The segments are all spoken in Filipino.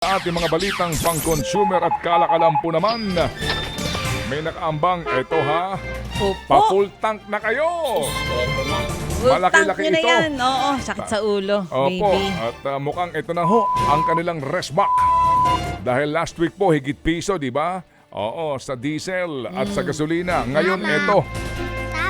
ating mga balitang pang-consumer at kalakalan po naman. May nakaambang, eto ha, Opo. pa-full tank na kayo. Full malaki-laki tank nyo na ito. yan. Oo, sakit sa ulo, Opo, baby. at uh, mukhang ito na ho, ang kanilang resback. Dahil last week po, higit piso, di ba? Oo, sa diesel at Mm. sa gasolina. Ngayon, eto,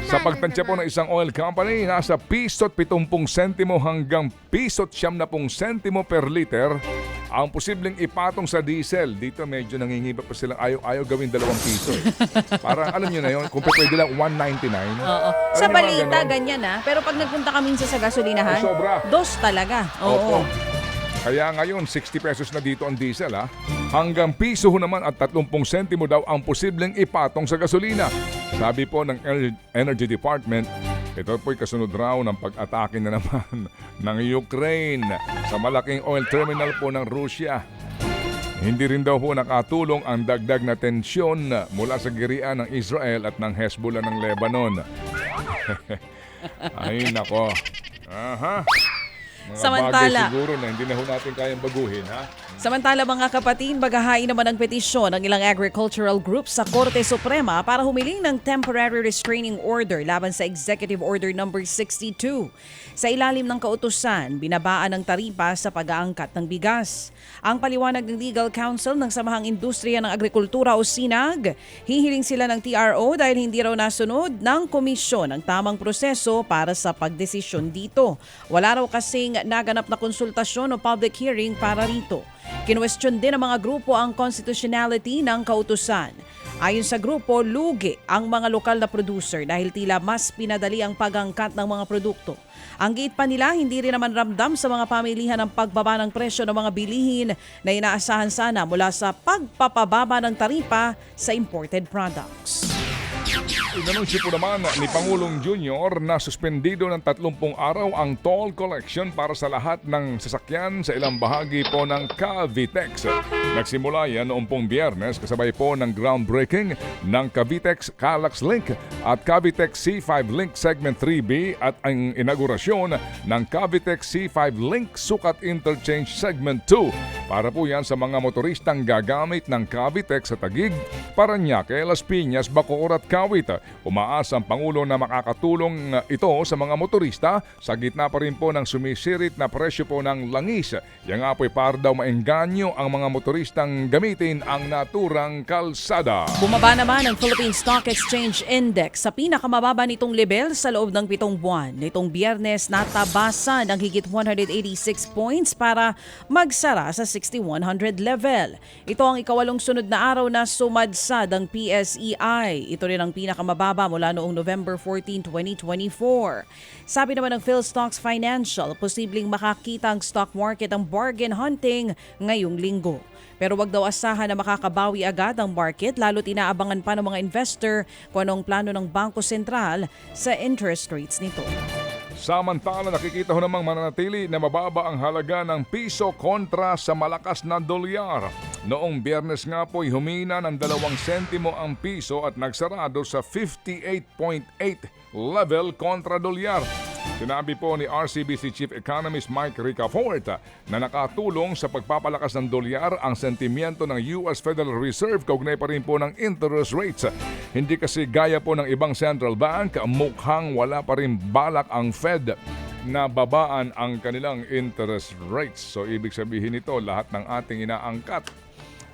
Sa pagtansya po ng isang oil company, nasa piso't 70 sentimo hanggang piso't siyam na pong sentimo per liter ang posibleng ipatong sa diesel. Dito medyo nangingiba pa silang ayaw-ayaw gawin dalawang piso. Eh. Parang alam nyo na yun, kung pwede lang 199. Oo. Alam Sa mga balita, ganon? ganyan ah. Pero pag nagpunta kami sa gasolinahan, Ay, sobra. dos talaga. Opo. Oo. Kaya ngayon, 60 pesos na dito ang diesel ha. Hanggang piso ho naman at 30 sentimo daw ang posibleng ipatong sa gasolina. Sabi po ng Ener- Energy Department, ito po'y kasunod raw ng pag-atake na naman ng Ukraine sa malaking oil terminal po ng Russia. Hindi rin daw po nakatulong ang dagdag na tensyon mula sa girian ng Israel at ng Hezbollah ng Lebanon. Ay nako. Aha. Mga Samantala- bagay siguro na hindi na ho natin kayang baguhin, ha? Samantala mga kapatid, bagahain naman ang petisyon ng ilang agricultural groups sa Korte Suprema para humiling ng temporary restraining order laban sa Executive Order Number 62. Sa ilalim ng kautusan, binabaan ng taripa sa pag-aangkat ng bigas. Ang paliwanag ng Legal Counsel ng Samahang Industriya ng Agrikultura o SINAG, hihiling sila ng TRO dahil hindi raw nasunod ng komisyon ang tamang proseso para sa pagdesisyon dito. Wala raw kasing naganap na konsultasyon o public hearing para rito. Kinwestiyon din ng mga grupo ang constitutionality ng kautusan. Ayon sa grupo, lugi ang mga lokal na producer dahil tila mas pinadali ang pag-angkat ng mga produkto. Ang gate pa nila, hindi rin naman ramdam sa mga pamilihan ng pagbaba ng presyo ng mga bilihin na inaasahan sana mula sa pagpapababa ng taripa sa imported products. Inanunsyo po naman ni Pangulong Junior na suspendido ng 30 araw ang toll collection para sa lahat ng sasakyan sa ilang bahagi po ng Cavitex. Nagsimula yan noong pong biyernes kasabay po ng groundbreaking ng Cavitex Calax Link at Cavitex C5 Link Segment 3B at ang inaugurasyon ng Cavitex C5 Link Sukat Interchange Segment 2 para po yan sa mga motoristang gagamit ng Cavitex sa Tagig, Paranaque, Las Piñas, Bacoor at Kawit. Umaasa ang Pangulo na makakatulong uh, ito sa mga motorista sa gitna pa rin po ng sumisirit na presyo po ng langis. Yan nga po'y para daw maengganyo ang mga motoristang gamitin ang naturang kalsada. Bumaba naman ang Philippine Stock Exchange Index sa pinakamababa nitong level sa loob ng pitong buwan. Nitong biyernes, natabasa ng higit 186 points para magsara sa 6100 level. Ito ang ikawalong sunod na araw na sumadsad ang PSEI. Ito rin ang pinakamababa mula noong November 14, 2024. Sabi naman ng PhilStocks Financial, posibleng makakita ang stock market ang bargain hunting ngayong linggo. Pero wag daw asahan na makakabawi agad ang market lalo't inaabangan pa ng mga investor kung anong plano ng Bangko Sentral sa interest rates nito. Samantala nakikita ho namang mananatili na mababa ang halaga ng piso kontra sa malakas na dolyar. Noong biyernes nga po'y humina ng dalawang sentimo ang piso at nagsarado sa 58.8 level kontra dolyar. Sinabi po ni RCBC Chief Economist Mike Ricafort na nakatulong sa pagpapalakas ng dolyar ang sentimiento ng US Federal Reserve kaugnay pa rin po ng interest rates. Hindi kasi gaya po ng ibang central bank, mukhang wala pa rin balak ang Fed na babaan ang kanilang interest rates. So ibig sabihin nito lahat ng ating inaangkat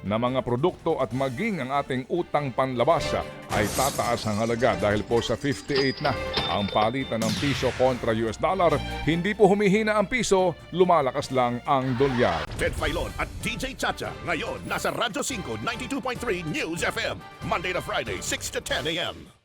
na mga produkto at maging ang ating utang panlabas ay tataas ang halaga dahil po sa 58 na ang palitan ng piso kontra US dollar. Hindi po humihina ang piso, lumalakas lang ang dolyar. Ted Filon at DJ Chacha. Ngayon, nasa Radyo 5, 92.3 News FM. Monday to Friday, 6 to 10 a.m.